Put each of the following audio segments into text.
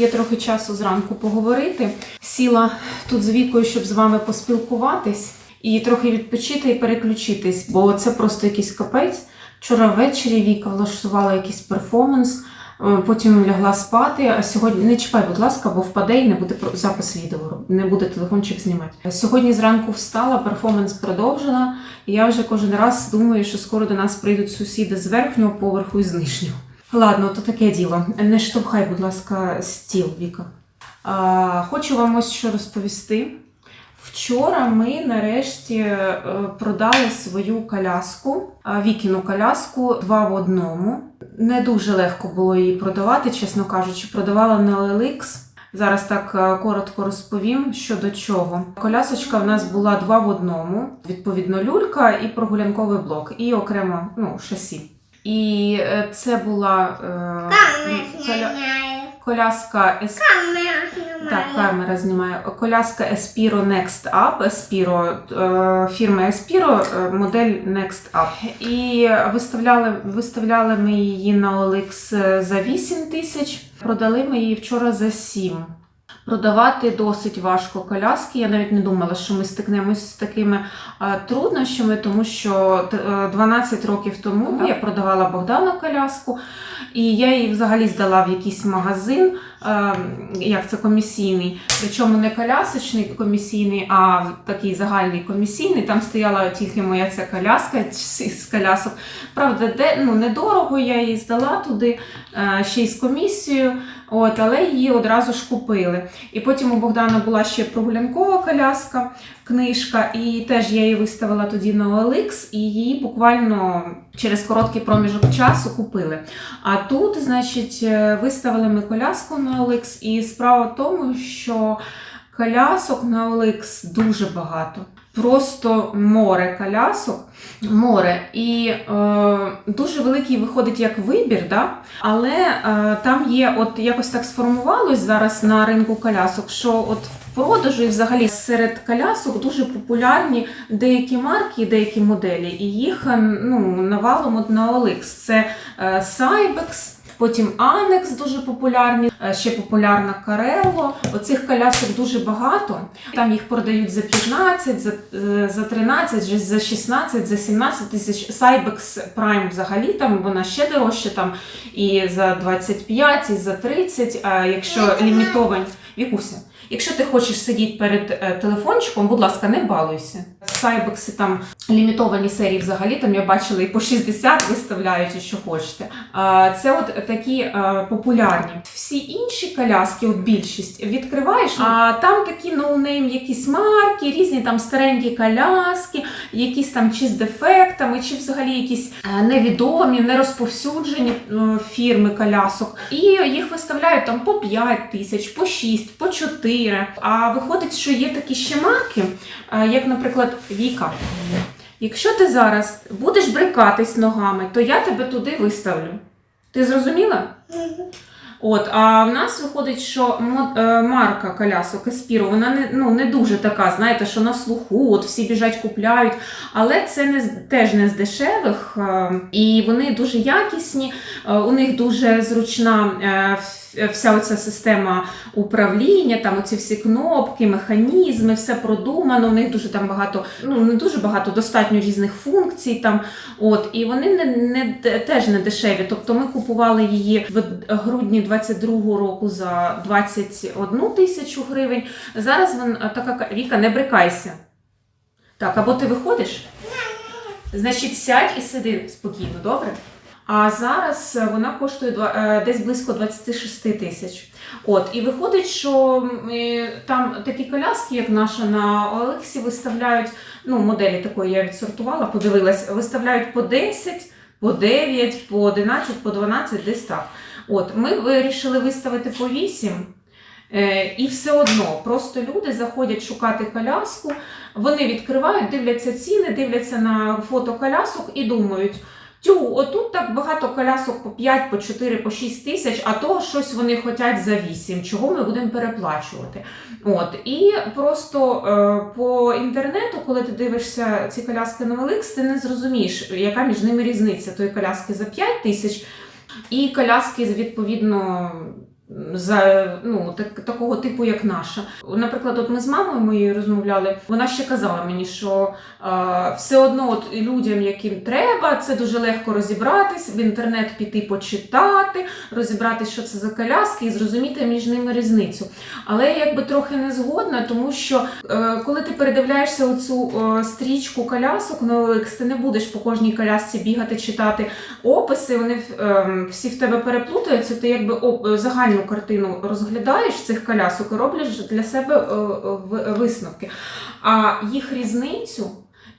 є трохи часу зранку поговорити. Сіла тут з вікою, щоб з вами поспілкуватись і трохи відпочити і переключитись, бо це просто якийсь капець. Вчора ввечері Віка влаштувала якийсь перформанс, е, потім лягла спати. А сьогодні не чіпай, будь ласка, бо впаде і не буде запис відео, не буде телефончик знімати. Сьогодні зранку встала, перформанс продовжила. І я вже кожен раз думаю, що скоро до нас прийдуть сусіди з верхнього поверху і з нижнього. Ладно, то таке діло. Не штовхай, будь ласка, стіл, Віка. А, хочу вам ось що розповісти. Вчора ми нарешті е, продали свою коляску, Вікіну коляску два в одному. Не дуже легко було її продавати, чесно кажучи, продавала на OLX. Зараз так е, коротко розповім, що до чого. Колясочка в нас була два в одному, відповідно, люлька і прогулянковий блок, і окремо ну, шасі. І е, це була е, коля... коляска Ес... Камера Так, камера знімає. Коляска Espiro Next Up, Espiro, е, фірма Espiro, е, модель Next Up. І виставляли, виставляли ми її на OLX за 8 тисяч, продали ми її вчора за 7. Продавати досить важко коляски. Я навіть не думала, що ми стикнемось з такими е, труднощами, тому що е, 12 років тому я продавала Богдану коляску, і я її взагалі здала в якийсь магазин, е, як це комісійний, причому не колясочний комісійний, а такий загальний комісійний. Там стояла тільки моя ця коляска з колясок. Правда, де ну недорого я її здала туди, е, ще й з комісією. От, але її одразу ж купили. І потім у Богдана була ще прогулянкова коляска, книжка, і теж я її виставила тоді на OLX, і її буквально через короткий проміжок часу купили. А тут, значить, е, виставили ми коляску на OLX, і справа в тому, що колясок на OLX дуже багато. Просто море колясок, море. І е, дуже великий виходить як вибір, да? але е, там є, от якось так сформувалось зараз на ринку колясок, що от в продажу і взагалі серед колясок дуже популярні деякі марки, деякі моделі, і їх е, ну, навалом от на OLX. Це Cybex, Потім Анекс дуже популярні, е, ще популярна Карело. Оцих колясок дуже багато. Там їх продають за 15, за, е, за 13, за 16, за 17 тисяч. Сайбекс Прайм взагалі там вона ще дорожча, там і за 25, і за 30. А якщо лімітовані, Вікуся, якщо ти хочеш сидіти перед е, телефончиком, будь ласка, не балуйся. Сайбекси там лімітовані серії взагалі, там я бачила і по 60 виставляють, і що хочете. Це от такі е, популярні. Всі інші коляски, от більшість, відкриваєш, а там такі ноунейм, якісь марки, різні там старенькі коляски, якісь там чи з дефектами, чи взагалі якісь е, невідомі, нерозповсюджені фірми колясок. І їх виставляють там по 5 тисяч, по 6, по 4. А виходить, що є такі ще марки, е, як, наприклад, Віка. Якщо ти зараз будеш брикатись ногами, то я тебе туди виставлю. Ти зрозуміла? От, а в нас виходить, що е, марка колясок Еспіро, вона не, ну, не дуже така, знаєте, що на слуху, от всі біжать, купляють. Але це не, теж не з дешевих, е, і вони дуже якісні, у них дуже зручна вся оця система управління, там оці всі кнопки, механізми, все продумано. У них дуже там багато, ну не дуже багато, достатньо різних функцій там. От, і вони не, не теж не дешеві. Тобто ми купували її в грудні 22-го року за 21 тисячу гривень. Зараз вона така Віка, не брикайся. Так, або ти виходиш? Значить, сядь і сиди спокійно, добре? А зараз е, вона коштує е, десь близько 26 тисяч. От, і виходить, що там такі коляски, як наша на Олексі, виставляють, ну, моделі такої я відсортувала, подивилась, виставляють по 10, по 9, по 11, по 12, десь так. От, ми вирішили виставити по 8. Е, і все одно, просто люди заходять шукати коляску, вони відкривають, дивляться ціни, дивляться на фото колясок і думають. Тю, отут так багато колясок по 5, по 4, по 6 тисяч, а то щось вони хочуть за 8, чого ми будемо переплачувати. От, і просто е, по інтернету, коли ти дивишся ці коляски на Великс, ти не зрозумієш, яка між ними різниця тої коляски за 5 тисяч і коляски, відповідно, за ну так, такого типу, як наша. Наприклад, от ми з мамою моєю розмовляли. Вона ще казала мені, що е, все одно от людям, яким треба, це дуже легко розібратись, в інтернет піти почитати, розібратись, що це за коляски, і зрозуміти між ними різницю. Але я якби трохи не згодна, тому що е, коли ти передивляєшся оцю е, стрічку колясок на OLX, ти не будеш по кожній колясці бігати, читати описи, вони е, всі в тебе переплутаються. Ти якби оп, загальну картину розглядаєш цих колясок і роблиш для себе е, е, висновки. А їх різницю.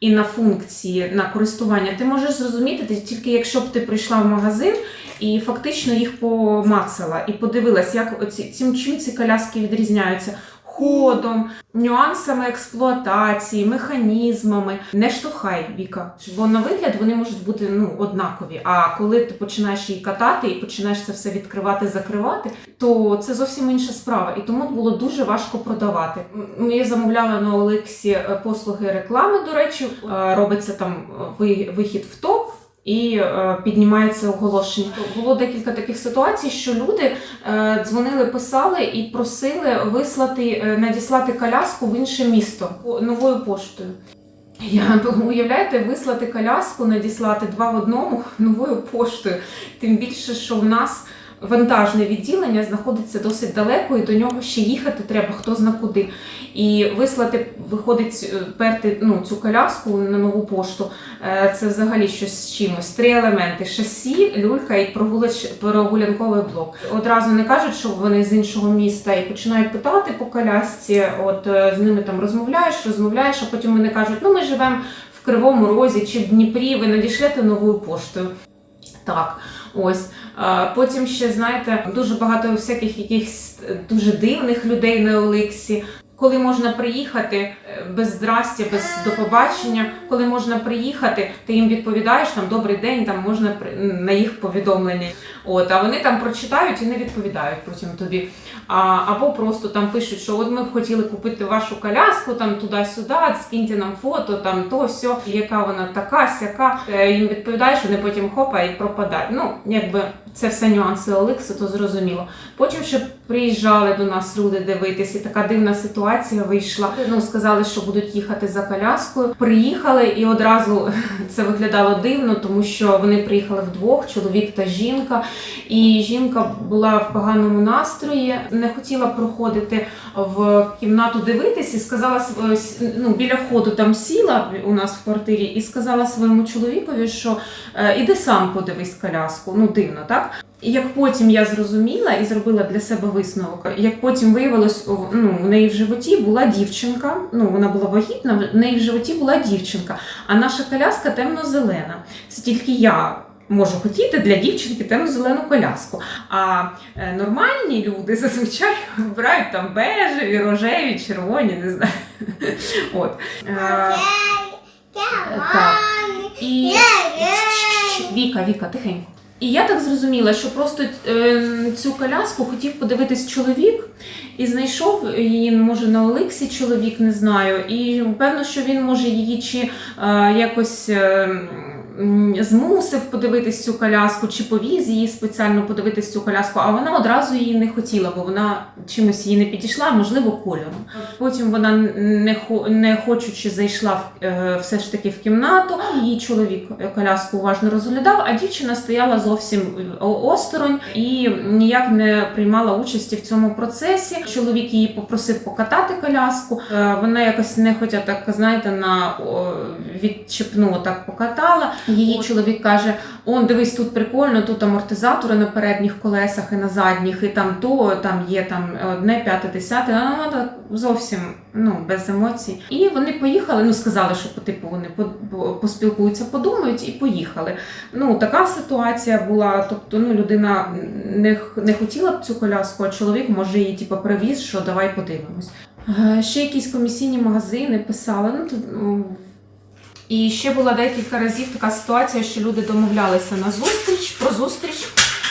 І на функції на користування ти можеш зрозуміти тільки якщо б ти прийшла в магазин і фактично їх помацала і подивилась, як оці цим чим ці коляски відрізняються ходом, нюансами експлуатації, механізмами. Не штовхай Віка, бо на вигляд вони можуть бути ну однакові. А коли ти починаєш її катати і починаєш це все відкривати, закривати, то це зовсім інша справа. І тому було дуже важко продавати. Я замовляла на Олексі е, послуги реклами. До речі, Е, робиться там е, вихід в топ. І е, піднімається оголошення. Було декілька таких ситуацій, що люди е, дзвонили, писали і просили вислати, е, надіслати коляску в інше місто новою поштою. Я уявляєте, вислати коляску, надіслати два в одному новою поштою. Тим більше, що в нас вантажне відділення знаходиться досить далеко, і до нього ще їхати треба хто зна куди. І вислати, виходить, е, перти ну, цю коляску на нову пошту. е, Це взагалі щось з чимось. Три елементи: шасі, люлька і прогулянковий блок. Одразу не кажуть, що вони з іншого міста і починають питати по колясці. От е, з ними там розмовляєш, розмовляєш, а потім вони кажуть: ну ми живемо в Кривому Розі чи в Дніпрі, ви надішлете новою поштою. Так, ось. Потім ще, знаєте, дуже багато всяких якихось дуже дивних людей на Олексі. Коли можна приїхати е, без здрастя, без до побачення, коли можна приїхати, ти їм відповідаєш там добрий день, там можна на їх повідомлення. От, а вони там прочитають і не відповідають потім тобі. А, або просто там пишуть, що от ми б хотіли купити вашу коляску там туди-сюди, скиньте нам фото, там то сьо, яка вона така, сяка. Е, Їм відповідаєш, вони потім хопа і пропадають. Ну, якби це все нюанси Оликси, то зрозуміло. Потім ще приїжджали до нас люди дивитись, і така дивна ситуація вийшла. Ну, сказали, що будуть їхати за коляскою. Приїхали і одразу це виглядало дивно, тому що вони приїхали вдвох, чоловік та жінка. І жінка була в поганому настрої, не хотіла проходити в кімнату дивитись і сказала ну, біля входу там сіла у нас в квартирі і сказала своєму чоловікові, що е, іди сам подивись коляску. Ну дивно, так? І як потім я зрозуміла і зробила для себе висновок, як потім виявилось, ну, в неї в животі була дівчинка, ну вона була вагітна, в неї в животі була дівчинка, а наша коляска темно-зелена. Це тільки я можу хотіти для дівчинки темно-зелену коляску. А е, нормальні люди зазвичай вибирають там бежеві, рожеві, червоні, не знаю. От. Е, так. І Віка, Віка, тихенько. І я так зрозуміла, що просто е, цю коляску хотів подивитись чоловік і знайшов її, може, на Олексі чоловік, не знаю. І певно, що він може її чи е, якось. Змусив подивитись цю коляску, чи повіз її спеціально подивитись цю коляску, а вона одразу її не хотіла, бо вона чимось їй не підійшла, можливо, кольором. Потім вона не, не хочучи зайшла в, е, все ж таки в кімнату. Її чоловік е, коляску уважно розглядав, а дівчина стояла зовсім е, осторонь і ніяк не приймала участі в цьому процесі. Чоловік її попросив покатати коляску. Вона якось нехотя так, знаєте, на відчепну так покатала. Її чоловік каже: Он, дивись, тут прикольно, тут амортизатори на передніх колесах і на задніх, і там то, там є там одне, п'яте, десяте. А вона так зовсім ну, без емоцій. І вони поїхали. Ну, сказали, що по типу вони по- по- поспілкуються, подумають і поїхали. Ну, така ситуація була. Тобто, ну, людина не, не хотіла б цю коляску, а чоловік може її типу, привіз, що давай подивимось. Е, Ще якісь комісійні магазини писали. Ну, ну, і ще була декілька разів така ситуація, що люди домовлялися на зустріч, про зустріч.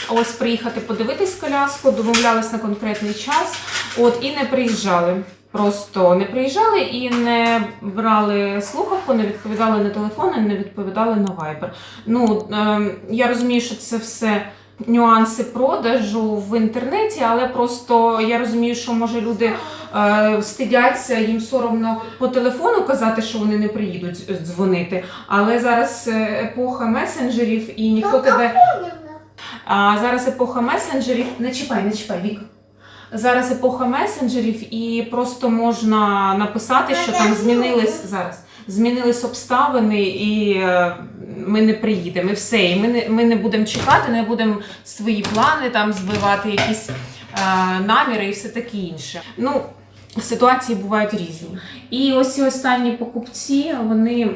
Ось приїхати подивитись коляску, домовлялись на конкретний час, от і не приїжджали. Просто не приїжджали і не брали слухавку, не відповідали на телефони, не відповідали на вайбер. Ну е я розумію, що це все нюанси продажу в інтернеті, але просто я розумію, що може люди е, стидяться, їм соромно по телефону казати, що вони не приїдуть дзвонити. Але зараз е, епоха месенджерів і ніхто тебе. А зараз епоха месенджерів. Не чіпай, не чіпай, Вік. Зараз епоха месенджерів, і просто можна написати, що там змінились зараз. Змінились обставини, і е, ми не приїдемо. І все. І ми не, ми не будемо чекати, не будемо свої плани там збивати, якісь е, наміри і все таке інше. Ну, ситуації бувають різні. І ось ці останні покупці, вони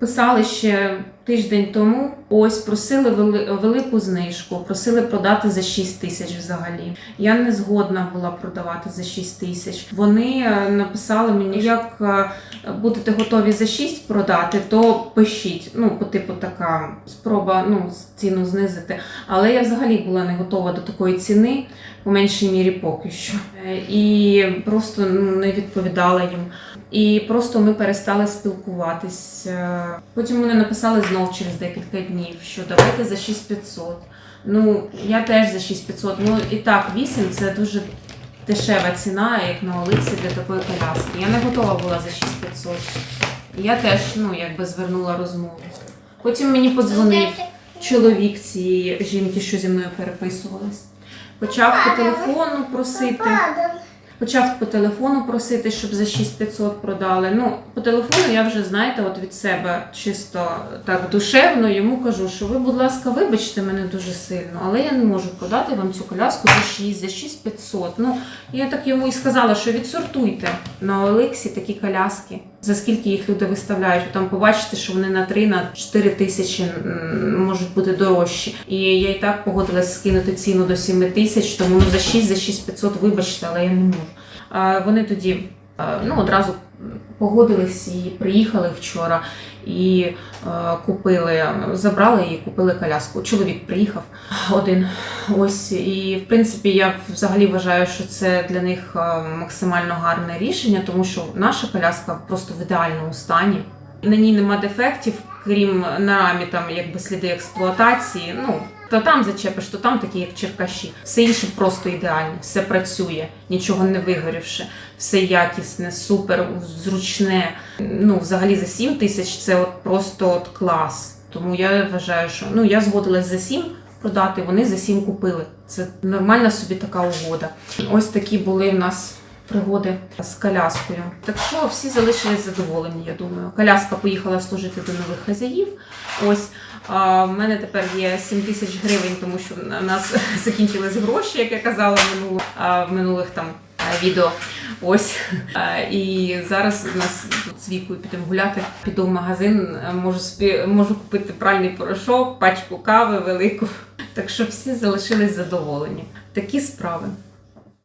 писали ще тиждень тому. Ось просили велику знижку, просили продати за 6 тисяч взагалі. Я не згодна була продавати за 6 тисяч. Вони е, написали мені, як е, будете готові за 6 продати, то пишіть. Ну, по типу така спроба ну, ціну знизити. Але я взагалі була не готова до такої ціни, по меншій мірі поки що. Е, І просто ну, не відповідала їм. І просто ми перестали спілкуватись. Е, Потім вони написали знов через декілька днів, що давайте за 6500. Ну, я теж за 6500. Ну і так, 8 це дуже дешева ціна, як на Оликсі для такої коляски. Я не готова була за 6500. І я теж, ну, якби звернула розмову. Потім мені подзвонив чоловік цієї жінки, що зі мною переписувалась. Почав по телефону просити. Почав по телефону просити, щоб за 6500 продали. Ну, по телефону я вже, знаєте, от від себе чисто так душевно йому кажу, що ви, будь ласка, вибачте мене дуже сильно, але я не можу продати вам цю коляску за 6, за 6500. Ну, я так йому і сказала, що відсортуйте на Олексі такі коляски. За скільки їх люди виставляють, Ви там побачите, що вони на 3 на 4 тисячі можуть бути дорожчі. І я і так погодилась скинути ціну до 7 тисяч, тому ну, за 6, за 6500, вибачте, але я не можу. А вони тоді ну, одразу погодились і приїхали вчора і е, купили, забрали і купили коляску. Чоловік приїхав один. Ось і в принципі я взагалі вважаю, що це для них е, максимально гарне рішення, тому що наша коляска просто в ідеальному стані. На ній нема дефектів, крім на рамі там якби сліди експлуатації. Ну то там зачепиш, то там такі, як черкаші. Все інше просто ідеально, все працює, нічого не вигорівши, все якісне, супер, зручне. Ну, взагалі за 7 тисяч це от просто от клас. Тому я вважаю, що ну я згодилась за 7 продати, вони за 7 купили. Це нормальна собі така угода. Ось такі були в нас пригоди з коляскою. Так що всі залишились задоволені, я думаю. Коляска поїхала служити до нових хазяїв. Ось а, в мене тепер є 7 тисяч гривень, тому що у нас закінчились гроші, як я казала в минуло, в минулих там відео. Ось і зараз у нас тут з вікою підемо гуляти. Піду в магазин, можу собі можу купити пральний порошок, пачку кави велику. Так що всі залишились задоволені. Такі справи.